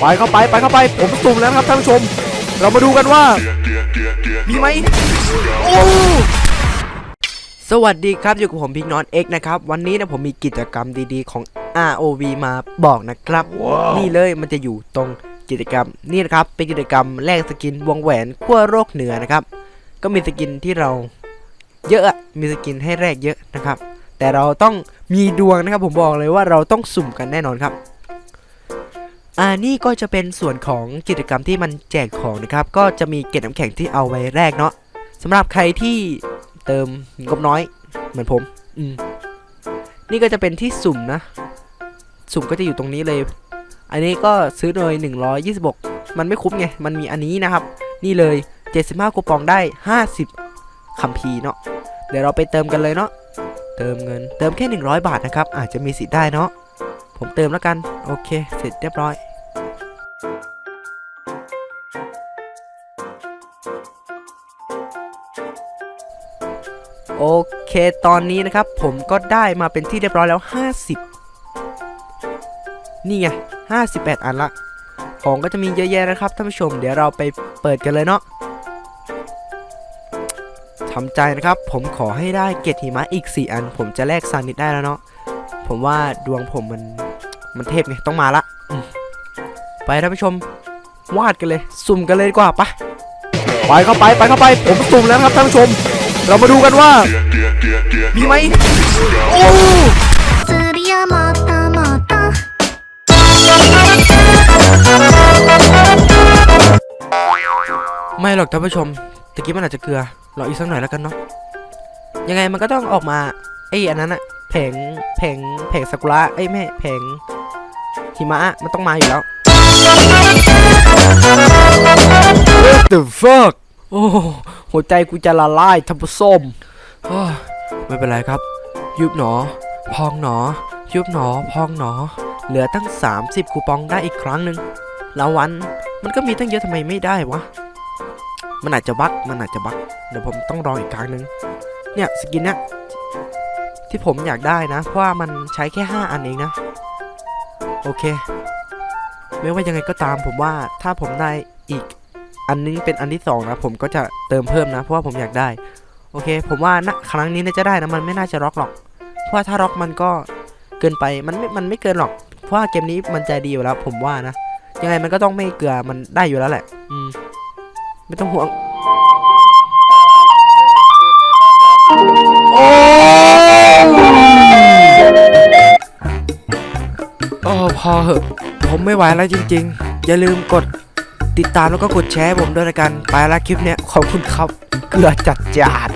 ไปเข้าไปไปเข้าไปผมสุ่มแล้วนะครับท่านผู้ชม เรามาดูกันว่า มีไหมโอ้สวัสดีครับอยู่กับผมพิกนอนเอ็กนะครับ วันนี้นะผมมีกิจกรรมดีๆของ ROV มาบอกนะครับ นี่เลยมันจะอยู่ตรงกิจกรรมนี่นะครับเป็นกิจกรรมแลกสกินวงแหวนขั้วโลกเหนือนะครับ ก็มีสกินที่เราเยอะอะมีสกินให้แลกเยอะนะครับ แต่เราต้องมีดวงนะครับผมบอกเลยว่าเราต้องสุ่มกันแน่นอนครับ อ่านี่ก็จะเป็นส่วนของกิจกรรมที่มันแจกของนะครับ ก็จะมีเกล็ดน้ำแข็งที่เอาไว้แรกเนาะสำหรับใครที่เติมงบน้อย เหมือนผมอืมนี่ก็จะเป็นที่สุ่มนะ สุ่มก็จะอยู่ตรงนี้เลย อันนี้ก็ซื้อโดย126 มันไม่คุ้มไง มันมีอันนี้นะครับ นี่เลย 75คูปองได้ 50คัมภีเนาะเดี๋ยวเราไปเติมกันเลยเนาะเติมเงิน เติมแค่ 100 บาทนะครับ อาจจะมีสิทธิ์ได้เนาะผมเติมแล้วกัน โอเค เสร็จเรียบร้อย โอเค ตอนนี้นะครับผมก็ได้มาเป็นที่เรียบร้อยแล้ว 50 นี่ไง 58 อันละ ของก็จะมีเยอะแยะนะครับท่านผู้ชม เดี๋ยวเราไปเปิดกันเลยเนาะทำใจนะครับ ผมขอให้ได้เกตหิมะอีก 4 อัน ผมจะแลกซานิดได้แล้วเนาะ ผมว่าดวงผมมันมันเทพไง ต้องมาละ ไปท่านผู้ชม วาดกันเลย สุ่มกันเลยดีกว่าปะไปเข้าไป ไปเข้าไป ผมสุ่มแล้วครับท่านผู้ชม เรามาดูกันว่า มีไหมโอ้ไม่หรอกท่านผู้ชมตะกี้มันอาจจะเกลือรออีกสักหน่อยแล้วกันเนาะยังไงมันก็ต้องออกมาไออันนั้นอะแผงแผงแผงซากุระไอแม่แผงหิมะมันต้องมาอยู่แล้ว What the fuck โอ้ หัวใจกูจะละลายทับส้มไม่เป็นไรครับ ยุบหนอ พองหนอ ยุบหนอ พองหนอ เหลือตั้ง 30 คูปองได้อีกครั้งหนึ่งแล้ววันมันก็มีตั้งเยอะทำไมไม่ได้วะ มันอาจจะบั๊กมันอาจจะบั๊กเดี๋ยวผมต้องรออีกครั้งหนึ่งเนี่ยสกินเนี่ยที่ผมอยากได้นะ เพราะว่ามันใช้แค่ 5 อันเองนะ โอเค ไม่ว่ายังไงก็ตามผมว่าถ้าผมได้อีก อันนึงเป็นอันที่สองนะผมก็จะเติมเพิ่มนะ เพราะว่าผมอยากได้ โอเค ผมว่านะครั้งนี้น่าจะได้นะมันไม่น่าจะร็อกหรอก เพราะว่าถ้าร็อกมันก็เกินไปมันไม่มันไม่เกินหรอก เพราะว่าเกมนี้มันใจดีอยู่แล้ว ผมว่านะยังไงมันก็ต้องไม่เกลือมันได้อยู่แล้วแหละ อืมไม่ต้องห่วง โอ้โอ้พอเหอะ ผมไม่ไหวแล้วจริง ๆ อย่าลืมกด ติดตามแล้วก็กดแชร์ให้ผมด้วยละกัน ไปละคลิปเนี้ยขอบคุณครับ เกลือจัดจาน